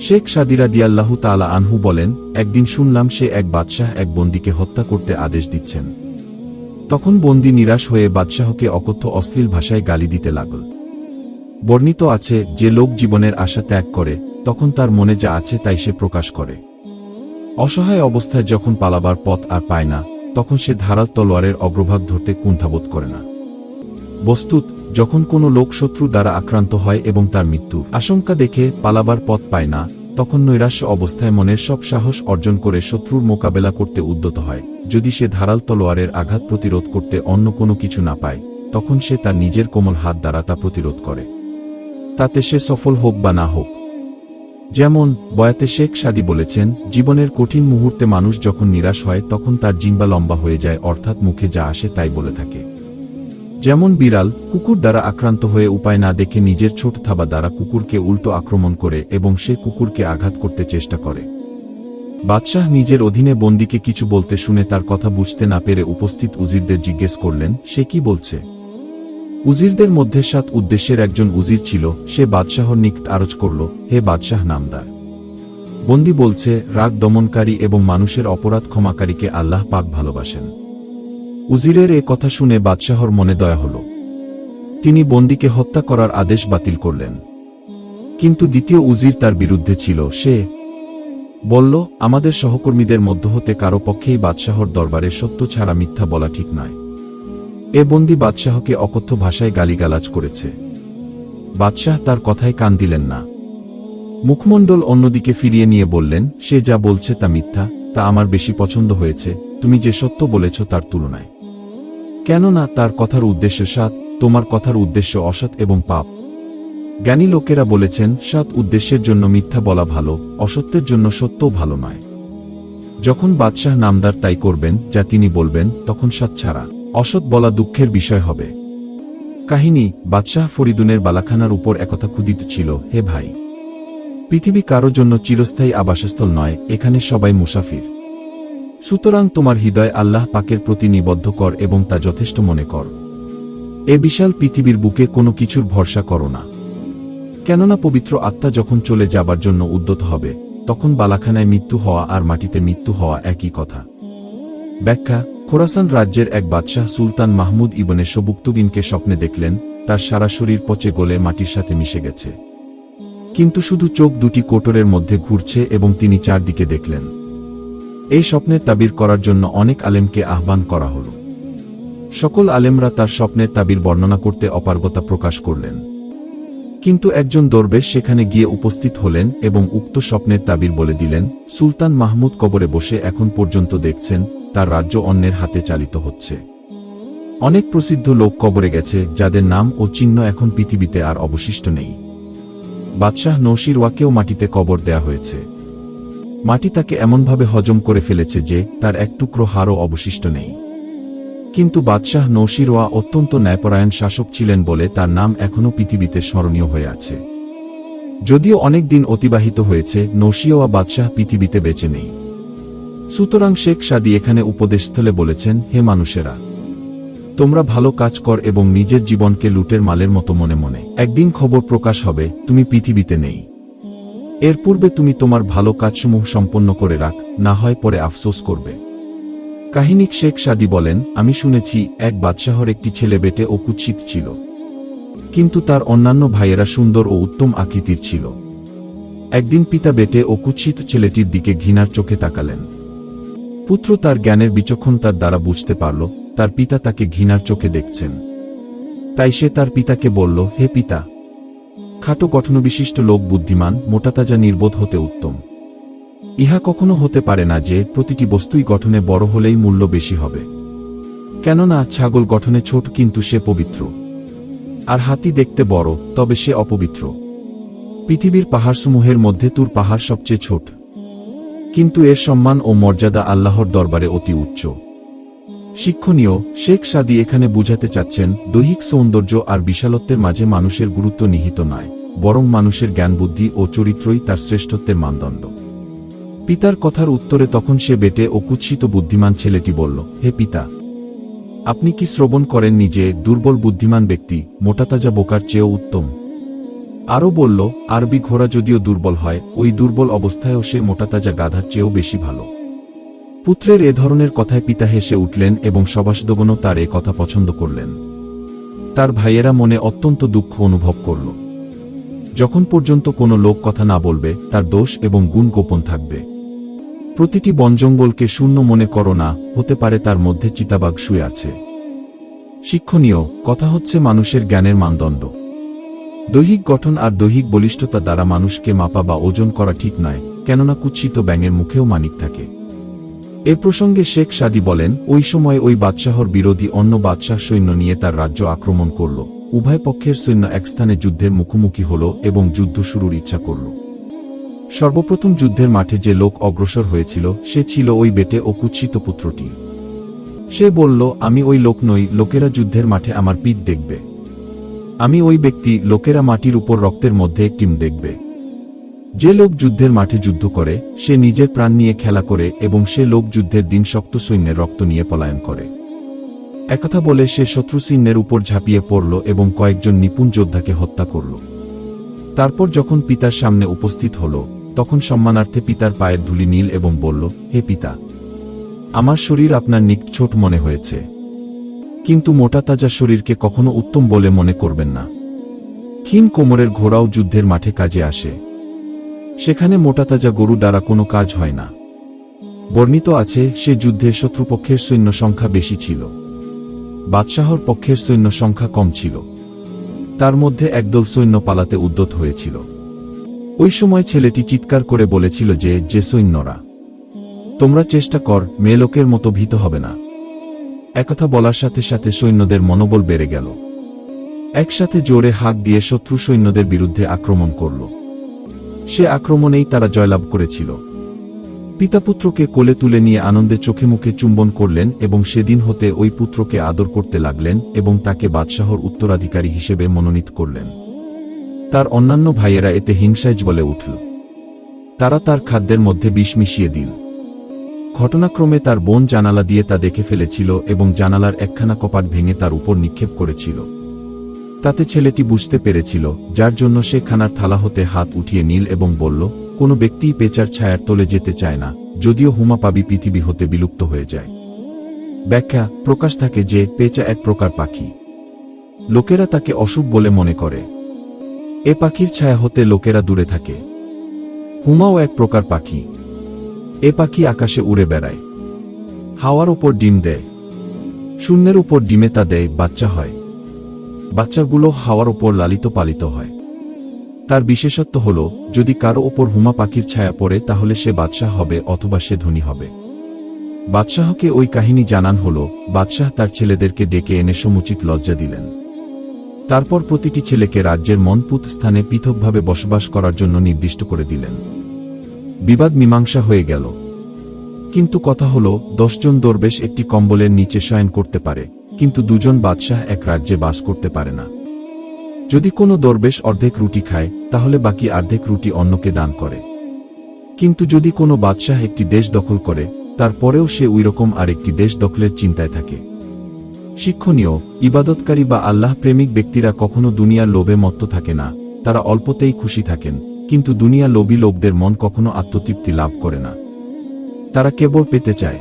শেখ সাদিরা দিয়াল্লাহু তালা আনহু বলেন, একদিন শুনলাম সে এক বাদশাহ এক বন্দীকে হত্যা করতে আদেশ দিচ্ছেন। তখন বন্দী নিরাশ হয়ে বাদশাহকে অকথ্য অশ্লীল ভাষায় গালি দিতে লাগল। বর্ণিত আছে, যে লোক জীবনের আশা ত্যাগ করে, তখন তার মনে যা আছে তাই সে প্রকাশ করে। অসহায় অবস্থায় যখন পালাবার পথ আর পায় না, তখন সে ধারাল তলোয়ারের অগ্রভাগ ধরতে কুণ্ঠাবোধ করে না। বস্তুত, যখন কোনো লোক শত্রু দ্বারা আক্রান্ত হয় এবং তার মৃত্যু আশঙ্কা দেখে পালাবার পথ পায় না, তখন নৈরাশ্য অবস্থায় মনের সব সাহস অর্জন করে শত্রুর মোকাবেলা করতে উদ্যত হয়। যদি সে ধারাল তলোয়ারের আঘাত প্রতিরোধ করতে অন্য কোনো কিছু না পায়, তখন সে তার নিজের কোমল হাত দ্বারা তা প্রতিরোধ করে। তাতে সে সফল হোক বা না হোক। যেমন, বয়াতে শেখ সাদি বলেছেন, জীবনের কঠিন মুহূর্তে মানুষ যখন নিরাশ হয়, তখন তার জিম্বা লম্বা হয়ে যায়, অর্থাৎ মুখে যা আসে তাই বলে থাকে। যেমন বিড়াল, কুকুর দ্বারা আক্রান্ত হয়ে উপায় না দেখে নিজের ছোট থাবা দ্বারা কুকুরকে উল্টো আক্রমণ করে এবং সে কুকুরকে আঘাত করতে চেষ্টা করে। বাদশাহ নিজের অধীনে বন্দিকে কিছু বলতে শুনে তার কথা বুঝতে না পেরে উপস্থিত উজিরদের জিজ্ঞেস করলেন, সে কি বলছে? উজিরদের মধ্যে সাত উদ্দেশ্যের একজন উজির ছিল, সে বাদশাহর নিকট আরজ করল, হে বাদশাহ নামদার! বন্দি বলছে, রাগ দমনকারী এবং মানুষের অপরাধ ক্ষমাকারীকে আল্লাহ পাক ভালোবাসেন। উজিরের এ কথা শুনে বাদশাহর মনে দয়া হল। তিনি বন্দিকে হত্যা করার আদেশ বাতিল করলেন। কিন্তু দ্বিতীয় উজির তার বিরুদ্ধে ছিল। সে বলল, আমাদের সহকর্মীদের মধ্য হতে কারও পক্ষেই বাদশাহর দরবারে সত্য ছাড়া মিথ্যা বলা ঠিক নয়। এ বন্দি বাদশাহকে অকথ্য ভাষায় গালিগালাজ করেছে। বাদশাহ তার কথায় কান দিলেন না। মুখমণ্ডল অন্যদিকে ফিরিয়ে নিয়ে বললেন, সে যা বলছে তা মিথ্যা, তা আমার বেশি পছন্দ হয়েছে। তুমি যে সত্য বলেছ তার তুলনায়। কেননা তার কথার উদ্দেশ্য সাত, তোমার কথার উদ্দেশ্য অসৎ এবং পাপ। জ্ঞানী লোকেরা বলেছেন সৎ উদ্দেশ্যের জন্য মিথ্যা বলা ভালো, অসত্যের জন্য সত্যও ভালো নয়। যখন বাদশাহ নামদার তাই করবেন, যা তিনি বলবেন, তখন সৎ ছাড়া। অসৎ বলা দুঃখের বিষয় হবে। কাহিনী, বাদশাহ ফরিদুনের বালাখানার উপর একথা ক্ষুদিত ছিল, হে ভাই। পৃথিবী কারও জন্য চিরস্থায়ী আবাসস্থল নয়, এখানে সবাই মুসাফির। সুতরাং তোমার হৃদয় আল্লাহ পাকের প্রতি নিবদ্ধ কর এবং তা যথেষ্ট মনে কর। এ বিশাল পৃথিবীর বুকে কোনো কিছুর ভরসা করো না। কেননা পবিত্র আত্মা যখন চলে যাবার জন্য উদ্যত হবে, তখন বালাখানায় মৃত্যু হওয়া আর মাটিতে মৃত্যু হওয়া একই কথা। ব্যাখ্যা, খোরাসান রাজ্যের এক বাদশাহ সুলতান মাহমুদ ইবনে সবুক্তুবিনকে স্বপ্নে দেখলেন, তার সারা শরীর পচে গলে মাটির সাথে মিশে গেছে। কিন্তু শুধু চোখ দুটি কোটরের মধ্যে ঘুরছে এবং তিনি চারদিকে দেখলেন। এই স্বপ্নের তাবির করার জন্য অনেক আলেমকে আহ্বান করা হল। সকল আলেমরা তার স্বপ্নের তাবির বর্ণনা করতে অপারগতা প্রকাশ করলেন। কিন্তু একজন দরবেশ সেখানে গিয়ে উপস্থিত হলেন এবং উক্ত স্বপ্নের তাবির বলে দিলেন, সুলতান মাহমুদ কবরে বসে এখন পর্যন্ত দেখছেন, তার রাজ্য অন্যের হাতে চালিত হচ্ছে। অনেক প্রসিদ্ধ লোক কবরে গেছে, যাদের নাম ও চিহ্ন এখন পৃথিবীতে আর অবশিষ্ট নেই। বাদশাহ নৌশিরওয়াকেও মাটিতে কবর দেয়া হয়েছে। মাটি তাকে এমনভাবে হজম করে ফেলেছে যে তার এক টুকরো হারও অবশিষ্ট নেই। কিন্তু বাদশাহ নৌশিরওয়া অত্যন্ত ন্যায়পরায়ণ শাসক ছিলেন বলে তার নাম এখনও পৃথিবীতে স্মরণীয় হয়ে আছে। যদিও অনেক দিন অতিবাহিত হয়েছে নৌশিওয়া বাদশাহ পৃথিবীতে বেঁচে নেই। সুতরাং শেখ সাদি এখানে উপদেশস্থলে বলেছেন, হে মানুষেরা, তোমরা ভালো কাজ কর এবং নিজের জীবনকে লুটের মালের মতো মনে মনে। একদিন খবর প্রকাশ হবে, তুমি পৃথিবীতে নেই। এর পূর্বে তুমি তোমার ভালো কাজসমূহ সম্পন্ন করে রাখ, না হয় পরে আফসোস করবে। কাহিনিক শেখ সাদি বলেন, আমি শুনেছি, এক বাদশাহর একটি ছেলে বেটে ও কুৎসিত ছিল। কিন্তু তার অন্যান্য ভাইয়েরা সুন্দর ও উত্তম আকৃতির ছিল। একদিন পিতা বেটে ও কুৎসিত ছেলেটির দিকে ঘৃণার চোখে তাকালেন। পুত্র তার জ্ঞানের বিচক্ষণ তার দ্বারা বুঝতে পারল, তার পিতা তাকে ঘৃণার চোখে দেখছেন। তাই সে তার পিতাকে বলল, হে পিতা খাটো গঠনবিশিষ্ট লোক বুদ্ধিমান মোটাতাজা নির্বোধ হতে উত্তম। ইহা কখনো হতে পারে না যে, প্রতিটি বস্তুই গঠনে বড় হলেই মূল্য বেশি হবে। কেননা, ছাগল গঠনে ছোট কিন্তু সে পবিত্র। আর হাতি দেখতে বড়, তবে সে অপবিত্র। পৃথিবীর পাহাড়সমূহের মধ্যে তুর পাহাড় সবচেয়ে ছোট। কিন্তু এর সম্মান ও মর্যাদা আল্লাহর দরবারে অতি উচ্চ। শিক্ষণীয়, শেখ সাদি এখানে বুঝাতে চাচ্ছেন, দৈহিক সৌন্দর্য আর বিশালত্বের মাঝে মানুষের গুরুত্ব নিহিত নয়, বরং মানুষের জ্ঞানবুদ্ধি ও চরিত্রই তার শ্রেষ্ঠত্বের মানদণ্ড। পিতার কথার উত্তরে তখন সে বেটে ও কুৎসিত বুদ্ধিমান ছেলেটি বলল, হে পিতা, আপনি কি শ্রবণ করেন নিজে দুর্বল বুদ্ধিমান ব্যক্তি মোটাতাজা বোকার চেয়েও উত্তম? আরও বলল, আরবি ঘোড়া যদিও দুর্বল হয়, ওই দুর্বল অবস্থায়ও সে মোটাতাজা গাধার চেয়েও বেশি ভালো। পুত্রের এ ধরনের কথায় পিতা হেসে উঠলেন এবং সবাসদগণও তার এ কথা পছন্দ করলেন। তার ভাইয়েরা মনে অত্যন্ত দুঃখ অনুভব করল। যখন পর্যন্ত কোনো লোক কথা না বলবে, তার দোষ এবং গুণ গোপন থাকবে। প্রতিটি বনজঙ্গলকে শূন্য মনে করো না, হতে পারে তার মধ্যে চিতাবাঘ শুয়ে আছে। শিক্ষণীয়, কথা হচ্ছে মানুষের জ্ঞানের মানদণ্ড। দৈহিক গঠন আর দৈহিক বলিষ্ঠতা দ্বারা মানুষকে মাপা বা ওজন করা ঠিক নয়, কেননা কুৎসিত ব্যাঙের মুখেও মানিক থাকে। এ প্রসঙ্গে শেখ সাদি বলেন, ওই সময় ওই বাদশাহর বিরোধী অন্য বাদশাহ সৈন্য নিয়ে তার রাজ্য আক্রমণ করল। উভয় পক্ষের সৈন্য এক স্থানে যুদ্ধের মুখোমুখি হল এবং যুদ্ধ শুরুর ইচ্ছা করল। সর্বপ্রথম যুদ্ধের মাঠে যে লোক অগ্রসর হয়েছিল, সে ছিল ওই বেটে ও কুৎসিত পুত্রটি। সে বলল, আমি ওই লোক নই, লোকেরা যুদ্ধের মাঠে আমার পিঠ দেখবে। আমি ওই ব্যক্তি, লোকেরা মাটির উপর রক্তের মধ্যে একটিম দেখবে। যে লোক যুদ্ধের মাঠে যুদ্ধ করে, সে নিজের প্রাণ নিয়ে খেলা করে এবং সে লোক যুদ্ধের দিন শক্ত সৈন্যের রক্ত নিয়ে পলায়ন করে। একথা বলে সে শত্রু সৈন্যের উপর ঝাঁপিয়ে পড়ল এবং কয়েকজন নিপুণ যোদ্ধাকে হত্যা করল। তারপর যখন পিতার সামনে উপস্থিত হল, তখন সম্মানার্থে পিতার পায়ের ধুলি নীল এবং বলল, হে পিতা, আমার শরীর আপনার নিক ছোট মনে হয়েছে। কিন্তু মোটা তাজা শরীরকে কখনো উত্তম বলে মনে করবেন না। ক্ষীণ কোমরের ঘোড়াও যুদ্ধের মাঠে কাজে আসে। সেখানে মোটাতাজা গরু দ্বারা কোনো কাজ হয় না। বর্ণিত আছে, সে যুদ্ধে শত্রুপক্ষের সৈন্য সংখ্যা বেশি ছিল। বাদশাহর পক্ষের সৈন্য সংখ্যা কম ছিল। তার মধ্যে একদল সৈন্য পালাতে উদ্যত হয়েছিল। ওই সময় ছেলেটি চিৎকার করে বলেছিল যে যে সৈন্যরা, তোমরা চেষ্টা কর, মেয়ে লোকের মতো ভীত হবে না। একথা বলার সাথে সাথে সৈন্যদের মনোবল বেড়ে গেল। একসাথে জোরে হাঁক দিয়ে শত্রু সৈন্যদের বিরুদ্ধে আক্রমণ করল। সে আক্রমণেই তারা জয়লাভ করেছিল। পিতাপুত্রকে কোলে তুলে নিয়ে আনন্দে চোখে মুখে চুম্বন করলেন এবং সেদিন হতে ওই পুত্রকে আদর করতে লাগলেন এবং তাকে বাদশাহর উত্তরাধিকারী হিসেবে মনোনীত করলেন। তার অন্যান্য ভাইয়েরা এতে হিংসায় বলে উঠল। তারা তার খাদ্যের মধ্যে বিষ মিশিয়ে দিল। ঘটনাক্রমে তার বোন জানালা দিয়ে তা দেখে ফেলেছিল এবং জানালার একখানা কপাট ভেঙে তার উপর নিক্ষেপ করেছিল। তাতে ছেলেটি বুঝতে পেরেছিল, যার জন্য সে খানার থালা হতে হাত উঠিয়ে নীল এবং বলল, কোনো ব্যক্তিই পেচার ছায়ার তলে যেতে চায় না, যদিও হুমা পাবি পৃথিবী হতে বিলুপ্ত হয়ে যায়। ব্যাখ্যা, প্রকাশ থাকে যে, পেঁচা এক প্রকার পাখি। লোকেরা তাকে অশুভ বলে মনে করে। এ পাখির ছায়া হতে লোকেরা দূরে থাকে। হুমাও এক প্রকার পাখি। এ পাখি আকাশে উড়ে বেড়ায়। হাওয়ার উপর ডিম দেয়। শূন্যের উপর ডিমে তা দেয়, বাচ্চা হয়। বাচ্চাগুলো হাওয়ার ওপর লালিত পালিত হয়। তার বিশেষত্ব হল, যদি কারও ওপর হুমা পাখির ছায়া পড়ে, তাহলে সে বাদশাহ হবে অথবা সে ধনী হবে। বাদশাহকে ওই কাহিনী জানান হল, বাদশাহ তার ছেলেদেরকে ডেকে এনে সমুচিত লজ্জা দিলেন। তারপর প্রতিটি ছেলেকে রাজ্যের মনপুত স্থানে পৃথকভাবে বসবাস করার জন্য নির্দিষ্ট করে দিলেন। বিবাদ মীমাংসা হয়ে গেল। কিন্তু কথা হল, দশজন দরবেশ একটি কম্বলের নিচে শয়ন করতে পারে। কিন্তু দুজন বাদশাহ এক রাজ্যে বাস করতে পারে না। যদি কোনো দরবেশ অর্ধেক রুটি খায়, তাহলে বাকি অর্ধেক রুটি অন্যকে দান করে। কিন্তু যদি কোনো বাদশাহ একটি দেশ দখল করে, তারপরেও সে ওইরকম আর একটি দেশ দখলের চিন্তায় থাকে। শিক্ষণীয়, ইবাদতকারী বা আল্লাহ প্রেমিক ব্যক্তিরা কখনো দুনিয়ার লোভে মত্ত থাকে না, তারা অল্পতেই খুশি থাকেন, কিন্তু দুনিয়া লোভী লোকদের মন কখনো আত্মতৃপ্তি লাভ করে না। তারা কেবল পেতে চায়।